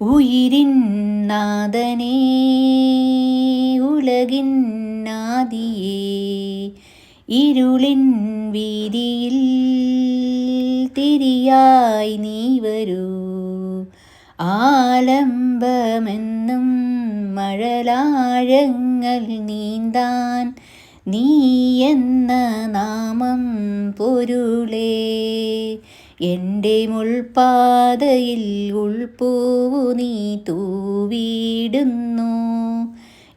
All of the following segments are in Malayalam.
ഉയിരിൻ നാദനേ ഉലകിൻ നാദിയേ ഇരുളിൻ വീതിയിൽ തിരിയായി നീ വരൂ. ആലംബമെന്നും മഴലാഴങ്ങൾ നീന്താൻ നീ എന്ന നാമം പൊരുളേ എന്റെ മുൾപാതയിൽ ഉൾപ്പൂവു നീ തൂവിടുന്നു.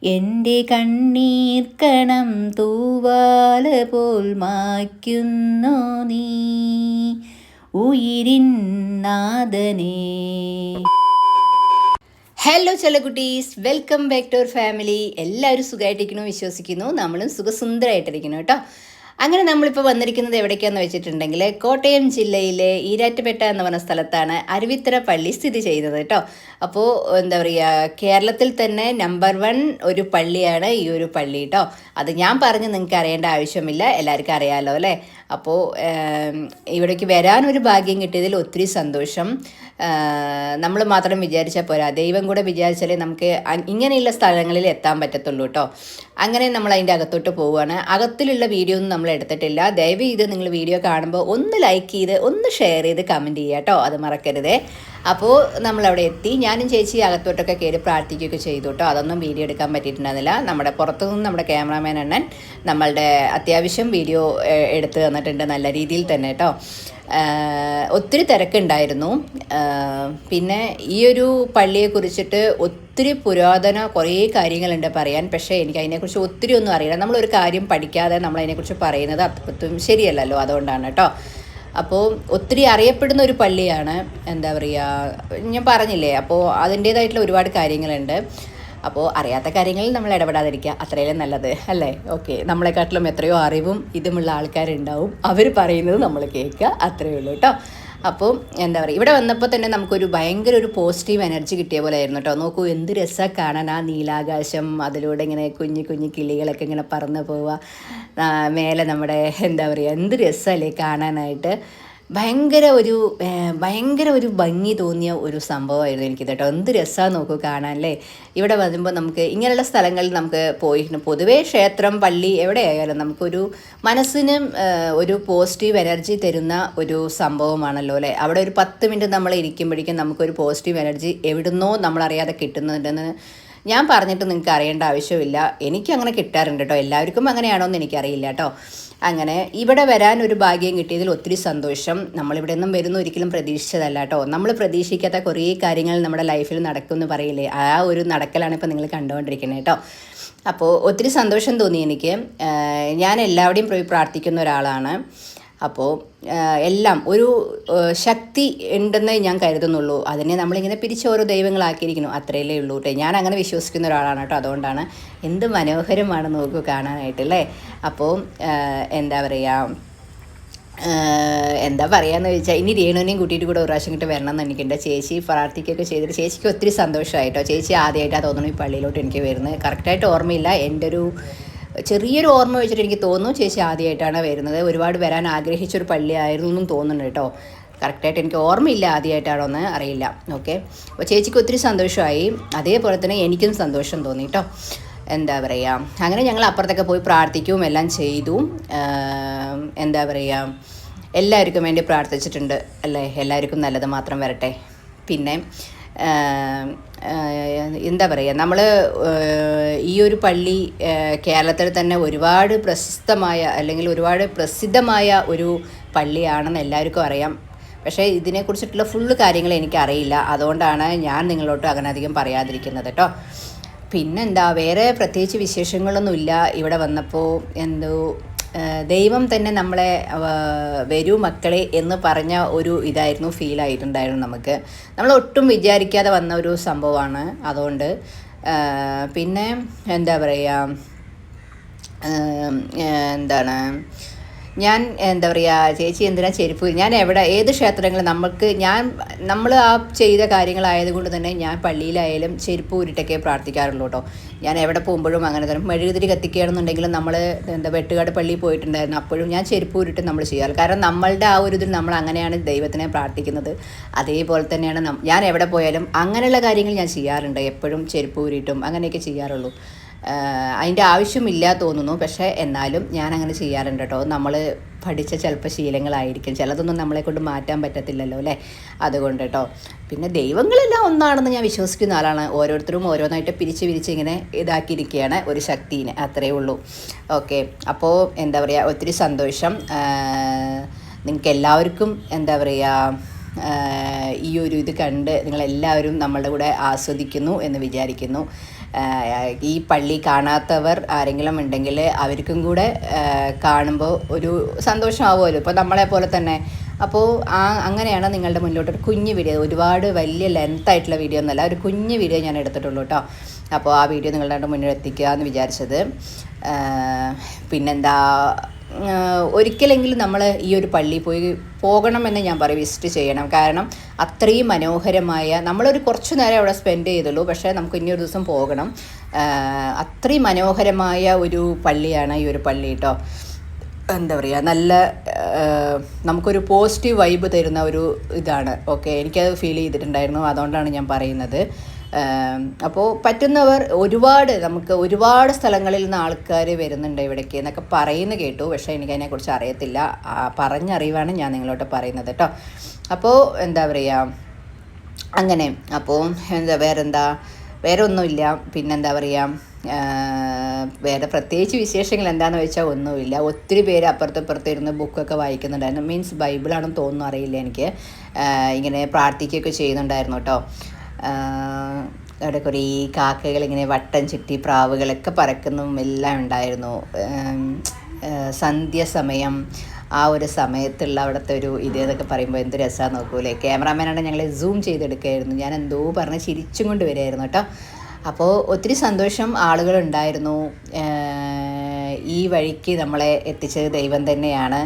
എന്റെ കണ്ണീർക്കണം തൂവാല പോൽ മായ്ക്കുന്നു നീ. ഉയിരിൻ നാദനേ. Hello ചെല്ലക്കുട്ടീസ് welcome back to our family എല്ലാവരും സുഖമായിട്ടിരിക്കുന്നു വിശ്വസിക്കുന്നു നമ്മളും സുഖസുന്ദരമായിട്ടിരിക്കുന്നു കേട്ടോ. അങ്ങനെ നമ്മളിപ്പോൾ വന്നിരിക്കുന്നത് എവിടേക്കാന്ന് വെച്ചിട്ടുണ്ടെങ്കിൽ കോട്ടയം ജില്ലയിലെ ഈരാറ്റുപേട്ട എന്ന് പറഞ്ഞ സ്ഥലത്താണ് അരുവിത്തര പള്ളി സ്ഥിതി ചെയ്യുന്നത് കേട്ടോ. അപ്പോൾ എന്താ പറയുക കേരളത്തിൽ തന്നെ നമ്പർ വൺ ഒരു പള്ളിയാണ് ഈ ഒരു പള്ളി കേട്ടോ. അത് ഞാൻ പറഞ്ഞ് നിങ്ങൾക്ക് അറിയേണ്ട ആവശ്യമില്ല. എല്ലാവർക്കും അറിയാമല്ലോ അല്ലേ? അപ്പോൾ ഇവിടേക്ക് വരാനൊരു ഭാഗ്യം കിട്ടിയതിൽ ഒത്തിരി സന്തോഷം. നമ്മൾ മാത്രം വിചാരിച്ചാൽ പോരാ. ദൈവം കൂടെ വിചാരിച്ചാലേ നമുക്ക് ഇങ്ങനെയുള്ള സ്ഥലങ്ങളിൽ എത്താൻ പറ്റത്തുള്ളൂ കേട്ടോ അങ്ങനെ നമ്മൾ അതിന്റെ അകത്തോട്ട് പോവുകയാണ് അകത്തിലുള്ള വീഡിയോ ഒന്നും നമ്മൾ എടുത്തിട്ടില്ല. ദയവ് ചെയ്ത് നിങ്ങൾ വീഡിയോ കാണുമ്പോൾ ഒന്ന് ലൈക്ക് ചെയ്ത് ഒന്ന് ഷെയർ ചെയ്ത് കമന്റ് ചെയ്യുക കേട്ടോ അത് മറക്കരുതേ. അപ്പോൾ നമ്മളവിടെ എത്തി. ഞാനും ചേച്ചി അകത്തോട്ടൊക്കെ കയറി പ്രാർത്ഥിക്കുകയൊക്കെ ചെയ്തു കേട്ടോ. അതൊന്നും വീഡിയോ എടുക്കാൻ പറ്റിയിട്ടുണ്ടായിരുന്നില്ല. നമ്മുടെ പുറത്തുനിന്ന് നമ്മുടെ ക്യാമറാമാൻ അണ്ണൻ നമ്മളുടെ അത്യാവശ്യം വീഡിയോ എടുത്തു തന്നിട്ടുണ്ട് നല്ല രീതിയിൽ തന്നെ കേട്ടോ. ഒത്തിരി തിരക്കുണ്ടായിരുന്നു. പിന്നെ ഈ ഒരു പള്ളിയെ കുറിച്ചിട്ട് ഒത്തിരി പുരാതന കുറേ കാര്യങ്ങളുണ്ട് പറയാൻ. പക്ഷേ എനിക്ക് അതിനെക്കുറിച്ച് ഒത്തിരി ഒന്നും അറിയില്ല. നമ്മളൊരു കാര്യം പഠിക്കാതെ നമ്മൾ അതിനെക്കുറിച്ച് പറയുന്നത് അത്രത്തും ശരിയല്ലല്ലോ അതുകൊണ്ടാണ് കേട്ടോ. അപ്പോൾ ഒത്തിരി അറിയപ്പെടുന്ന ഒരു പള്ളിയാണ് എന്താ പറയുക ഞാൻ പറഞ്ഞില്ലേ അപ്പോൾ അതിന്റേതായിട്ടുള്ള ഒരുപാട് കാര്യങ്ങളുണ്ട്. അപ്പോൾ അറിയാത്ത കാര്യങ്ങളിൽ നമ്മൾ ഇടപെടാതിരിക്കുക അത്രയും നല്ലത് അല്ലേ? ഓക്കെ നമ്മളെക്കാട്ടിലും എത്രയോ അറിവും ഇതുമുള്ള ആൾക്കാരുണ്ടാവും. അവർ പറയുന്നത് നമ്മൾ കേൾക്കുക അത്രയേ ഉള്ളൂ കേട്ടോ. അപ്പോൾ എന്താ പറയുക ഇവിടെ വന്നപ്പോൾ തന്നെ നമുക്കൊരു ഭയങ്കര ഒരു പോസിറ്റീവ് എനർജി കിട്ടിയ പോലെ ആയിരുന്നു കേട്ടോ. നോക്കൂ എന്ത് രസമാണ് കാണാൻ ആ നീലാകാശം അതിലൂടെ ഇങ്ങനെ കുഞ്ഞു കുഞ്ഞു കിളികളൊക്കെ ഇങ്ങനെ പറന്ന് പോവുക. മേലെ നമ്മുടെ എന്താ പറയുക എന്ത് രസമല്ലേ കാണാനായിട്ട്. ഭയങ്കര ഒരു ഭയങ്കര ഒരു ഭംഗി തോന്നിയ ഒരു സംഭവമായിരുന്നു എനിക്ക് കേട്ടോ. എന്ത് രസമാണ് നോക്കൂ കാണാൻ അല്ലേ? ഇവിടെ വരുമ്പോൾ നമുക്ക് ഇങ്ങനെയുള്ള സ്ഥലങ്ങളിൽ നമുക്ക് പോയി പൊതുവേ ക്ഷേത്രം പള്ളി എവിടെയായാലും നമുക്കൊരു മനസ്സിനും ഒരു പോസിറ്റീവ് എനർജി തരുന്ന ഒരു സംഭവമാണല്ലോ അല്ലേ? അവിടെ ഒരു പത്ത് മിനിറ്റ് നമ്മൾ ഇരിക്കുമ്പോഴേക്കും നമുക്കൊരു പോസിറ്റീവ് എനർജി എവിടുന്നോ നമ്മളറിയാതെ കിട്ടുന്നുണ്ടെന്ന് ഞാൻ പറഞ്ഞിട്ട് നിങ്ങൾക്ക് അറിയേണ്ട ആവശ്യമില്ല. എനിക്ക് അങ്ങനെ കിട്ടാറുണ്ട് കേട്ടോ. എല്ലാവർക്കും അങ്ങനെയാണോ എന്ന് എനിക്കറിയില്ല കേട്ടോ. അങ്ങനെ ഇവിടെ വരാൻ ഒരു ഭാഗ്യം കിട്ടിയതിൽ ഒത്തിരി സന്തോഷം. നമ്മളിവിടെ നിന്നും വരുന്ന ഒരിക്കലും പ്രതീക്ഷിച്ചതല്ല കേട്ടോ. നമ്മൾ പ്രതീക്ഷിക്കാത്ത കുറേ കാര്യങ്ങൾ നമ്മുടെ ലൈഫിൽ നടക്കുമെന്ന് പറയില്ലേ? ആ ഒരു നടക്കലാണ് ഇപ്പോൾ നിങ്ങൾ കണ്ടുകൊണ്ടിരിക്കുന്നത് കേട്ടോ. അപ്പോൾ ഒത്തിരി സന്തോഷം തോന്നി എനിക്ക്. ഞാൻ എല്ലാവരുടെയും പോയി പ്രാർത്ഥിക്കുന്ന ഒരാളാണ്. അപ്പോൾ എല്ലാം ഒരു ശക്തി ഉണ്ടെന്നേ ഞാൻ കരുതുന്നുള്ളൂ. അതിനെ നമ്മളിങ്ങനെ പിരിച്ച് ഓരോ ദൈവങ്ങളാക്കിയിരിക്കുന്നു. അത്രയല്ലേ ഉള്ളൂ കേട്ടോ ഞാൻ അങ്ങനെ വിശ്വസിക്കുന്ന ഒരാളാണ് കേട്ടോ അതുകൊണ്ടാണ് എന്ത് മനോഹരമാണ് നോക്കൂ കാണാനായിട്ട് അല്ലേ അപ്പോൾ എന്താ പറയുക എന്താ പറയാന്ന് വെച്ചാൽ ഇനി രേണുവിനെയും കൂട്ടിയിട്ട് കൂടെ ഒരു പ്രാവശ്യം കിട്ട് വരണം എന്ന് എനിക്കുണ്ട്. ചേച്ചി പ്രാർത്ഥിക്കുകയൊക്കെ ചെയ്തിട്ട് ചേച്ചിക്ക് ഒത്തിരി സന്തോഷമായിട്ടോ ചേച്ചി ആദ്യമായിട്ടാണ് തോന്നുന്നു ഈ പള്ളിയിലോട്ട് എനിക്ക് വരുന്നത്. കറക്റ്റായിട്ട് ഓർമ്മയില്ല. എന്റെ ഒരു ചെറിയൊരു ഓർമ്മ വെച്ചിട്ട് എനിക്ക് തോന്നുന്നു ചേച്ചി ആദ്യമായിട്ടാണ് വരുന്നത്. ഒരുപാട് വരാൻ ആഗ്രഹിച്ചൊരു പള്ളിയായിരുന്നു എന്നും തോന്നുന്നുണ്ട് കേട്ടോ. കറക്റ്റായിട്ട് എനിക്ക് ഓർമ്മയില്ല ആദ്യമായിട്ടാണോ എന്ന് അറിയില്ല. ഓക്കെ അപ്പോൾ ചേച്ചിക്ക് ഒത്തിരി സന്തോഷമായി. അതേപോലെ തന്നെ എനിക്കും സന്തോഷം തോന്നി കേട്ടോ. എന്താ പറയുക അങ്ങനെ ഞങ്ങൾ അപ്പുറത്തൊക്കെ പോയി പ്രാർത്ഥിക്കുകയും എല്ലാം ചെയ്തു. എന്താ പറയുക എല്ലാവർക്കും വേണ്ടി പ്രാർത്ഥിച്ചിട്ടുണ്ട്. അല്ലേ? എല്ലാവർക്കും നല്ലത് മാത്രം വരട്ടെ. പിന്നെ എന്താ പറയുക നമ്മൾ ഈ ഒരു പള്ളി കേരളത്തിൽ തന്നെ ഒരുപാട് പ്രശസ്തമായ അല്ലെങ്കിൽ ഒരുപാട് പ്രസിദ്ധമായ ഒരു പള്ളിയാണെന്ന് എല്ലാവർക്കും അറിയാം. പക്ഷേ ഇതിനെക്കുറിച്ചിട്ടുള്ള ഫുള്ള് കാര്യങ്ങൾ എനിക്കറിയില്ല. അതുകൊണ്ടാണ് ഞാൻ നിങ്ങളോട്ട് അങ്ങനെ അധികം പറയാതിരിക്കുന്നത് കേട്ടോ. പിന്നെന്താ വേറെ പ്രത്യേകിച്ച് വിശേഷങ്ങളൊന്നുമില്ല. ഇവിടെ വന്നപ്പോൾ എന്തോ ദൈവം തന്നെ നമ്മളെ വരൂ മക്കളെ എന്ന് പറഞ്ഞ ഒരു ഇതായിരുന്നു ഫീൽ ആയിട്ടുണ്ടായിരുന്നു നമുക്ക്. നമ്മൾ ഒട്ടും വിചാരിക്കാതെ വന്ന ഒരു സംഭവമാണ് അതുകൊണ്ട്. പിന്നെ എന്താ പറയുക എന്താണ് ഞാൻ എന്താ പറയുക ചേച്ചി എന്തിനാ ചെരുപ്പ്? ഞാൻ എവിടെ ഏത് ക്ഷേത്രങ്ങൾ നമുക്ക് ഞാൻ നമ്മൾ ആ ചെയ്ത കാര്യങ്ങളായതുകൊണ്ട് തന്നെ ഞാൻ പള്ളിയിലായാലും ചെരുപ്പ് ഊരിട്ടൊക്കെ പ്രാർത്ഥിക്കാറുള്ളൂ കേട്ടോ. ഞാൻ എവിടെ പോകുമ്പോഴും അങ്ങനെ തന്നെ. മെഴുകുതിരി കത്തിക്കുകയാണെന്നുണ്ടെങ്കിലും നമ്മൾ എന്താ വെട്ടുകാട് പള്ളിയിൽ പോയിട്ടുണ്ടായിരുന്നു. അപ്പോഴും ഞാൻ ചെരുപ്പ് ഊരിട്ട് നമ്മൾ ചെയ്യാറ്. കാരണം നമ്മളുടെ ആ ഒരു ഇതിൽ നമ്മൾ അങ്ങനെയാണ് ദൈവത്തിനെ പ്രാർത്ഥിക്കുന്നത്. അതേപോലെ തന്നെയാണ് ഞാൻ എവിടെ പോയാലും അങ്ങനെയുള്ള കാര്യങ്ങൾ ഞാൻ ചെയ്യാറുണ്ട്. എപ്പോഴും ചെരുപ്പ് ഊരിയിട്ടും അങ്ങനെയൊക്കെ ചെയ്യാറുള്ളൂ. അതിന്റെ ആവശ്യമില്ല തോന്നുന്നു. പക്ഷേ എന്നാലും ഞാൻ അങ്ങനെ ചെയ്യാറുണ്ട് കേട്ടോ. നമ്മൾ പഠിച്ച ചിലപ്പോൾ ശീലങ്ങളായിരിക്കും. ചിലതൊന്നും നമ്മളെ കൊണ്ട് മാറ്റാൻ പറ്റത്തില്ലല്ലോ അല്ലേ? അതുകൊണ്ട് കേട്ടോ. പിന്നെ ദൈവങ്ങളെല്ലാം ഒന്നാണെന്ന് ഞാൻ വിശ്വസിക്കുന്ന ആളാണ്. ഓരോരുത്തരും ഓരോന്നായിട്ട് പിരിച്ച് പിരിച്ച് ഇങ്ങനെ ഇതാക്കിയിരിക്കുകയാണ് ഒരു ശക്തിനെ. അത്രയേ ഉള്ളൂ. ഓക്കെ. അപ്പോൾ എന്താ പറയുക ഒത്തിരി സന്തോഷം. നിങ്ങൾക്ക് എല്ലാവർക്കും എന്താ പറയുക ഈ ഒരു ഇത് കണ്ട് നിങ്ങളെല്ലാവരും നമ്മളുടെ കൂടെ ആസ്വദിക്കുന്നു എന്ന് വിചാരിക്കുന്നു. ഈ പള്ളി കാണാത്തവർ ആരെങ്കിലും ഉണ്ടെങ്കിൽ അവർക്കും കൂടെ കാണുമ്പോൾ ഒരു സന്തോഷമാവുമല്ലോ. ഇപ്പോൾ നമ്മളെ പോലെ തന്നെ. അപ്പോൾ ആ അങ്ങനെയാണ് നിങ്ങളുടെ മുന്നിലോട്ട് ഒരു കുഞ്ഞ് വീഡിയോ. ഒരുപാട് വലിയ ലെങ്ത് ആയിട്ടുള്ള വീഡിയോ ഒന്നുമല്ല ഒരു കുഞ്ഞ് വീഡിയോ ഞാൻ എടുത്തിട്ടുള്ളൂ കേട്ടോ അപ്പോൾ ആ വീഡിയോ നിങ്ങളുടെ മുന്നിൽ എത്തിക്കുക എന്ന് വിചാരിച്ചത്. പിന്നെന്താ ഒരിക്കലെങ്കിലും നമ്മൾ ഈ ഒരു പള്ളിയിൽ പോയി പോകണമെന്ന് ഞാൻ പറയും വിസിറ്റ് ചെയ്യണം. കാരണം അത്രയും മനോഹരമായ നമ്മളൊരു കുറച്ച് നേരം അവിടെ സ്പെൻഡ് ചെയ്തുള്ളൂ. പക്ഷേ നമുക്ക് ഇനി ഒരു ദിവസം പോകണം. അത്രയും മനോഹരമായ ഒരു പള്ളിയാണ് ഈ ഒരു പള്ളി കേട്ടോ എന്താ പറയുക നല്ല നമുക്കൊരു പോസിറ്റീവ് വൈബ് തരുന്ന ഒരു ഇതാണ്. ഓക്കെ എനിക്കത് ഫീൽ ചെയ്തിട്ടുണ്ടായിരുന്നു. അതുകൊണ്ടാണ് ഞാൻ പറയുന്നത്. അപ്പോൾ പറ്റുന്നവർ ഒരുപാട് നമുക്ക് ഒരുപാട് സ്ഥലങ്ങളിൽ നിന്ന് ആൾക്കാർ വരുന്നുണ്ട് ഇവിടേക്ക് എന്നൊക്കെ പറയുന്നു കേട്ടു. പക്ഷേ എനിക്കതിനെക്കുറിച്ച് അറിയത്തില്ല. പറഞ്ഞറിവാണ് ഞാൻ നിങ്ങളോട്ട് പറയുന്നത് കേട്ടോ. അപ്പോൾ എന്താ പറയുക അങ്ങനെ. അപ്പോൾ എന്താ വേറെന്താ? വേറെ ഒന്നുമില്ല പിന്നെന്താ പറയുക വേറെ പ്രത്യേകിച്ച് വിശേഷങ്ങൾ എന്താണെന്ന് വെച്ചാൽ ഒന്നുമില്ല. ഒത്തിരി പേര് അപ്പുറത്ത് ഇപ്പുറത്ത് ഇരുന്ന് ബുക്കൊക്കെ വായിക്കുന്നുണ്ടായിരുന്നു. മീൻസ് ബൈബിളാണെന്ന് തോന്നുന്നു അറിയില്ല എനിക്ക്. ഇങ്ങനെ പ്രാർത്ഥിക്കുകയൊക്കെ ചെയ്യുന്നുണ്ടായിരുന്നു കേട്ടോ. അവിടെ കുറേ കാക്കകൾ ഇങ്ങനെ വട്ടം ചുറ്റി പ്രാവുകളൊക്കെ പറക്കുന്നതും എല്ലാം ഉണ്ടായിരുന്നു. സന്ധ്യ സമയം ആ ഒരു സമയത്തുള്ള അവിടുത്തെ ഒരു ഇത് എന്നൊക്കെ പറയുമ്പോൾ എന്ത് രസമാണെന്ന് നോക്കൂലേ. ക്യാമറാമാനാണ് ഞങ്ങളെ സൂം ചെയ്തെടുക്കുകയായിരുന്നു. ഞാൻ എന്തോ പറഞ്ഞ് ചിരിച്ചും കൊണ്ട് വരികയായിരുന്നു കേട്ടോ. അപ്പോൾ ഒത്തിരി സന്തോഷം ആളുകളുണ്ടായിരുന്നു. ഈ വഴിക്ക് നമ്മളെ എത്തിച്ചത് ദൈവം തന്നെയാണ്.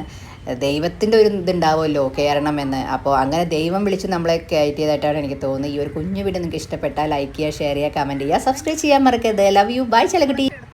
ദൈവത്തിന്റെ ഒരു ഇതുണ്ടാവുമല്ലോ കയറണം എന്ന് അപ്പോൾ അങ്ങനെ ദൈവം വിളിച്ച് നമ്മളെ കയറ്റിയതായിട്ടാണ് എനിക്ക് തോന്നുന്നത്. ഈ ഒരു കുഞ്ഞു വീഡിയോ നിങ്ങൾക്ക് ഇഷ്ടപ്പെട്ടാൽ ലൈക്ക് ചെയ്യുക ഷെയർ ചെയ്യുക കമന്റ് ചെയ്യുക. സബ്സ്ക്രൈബ് ചെയ്യാൻ മറക്കരുത്. Love you bye ചെലക്കുട്ടി.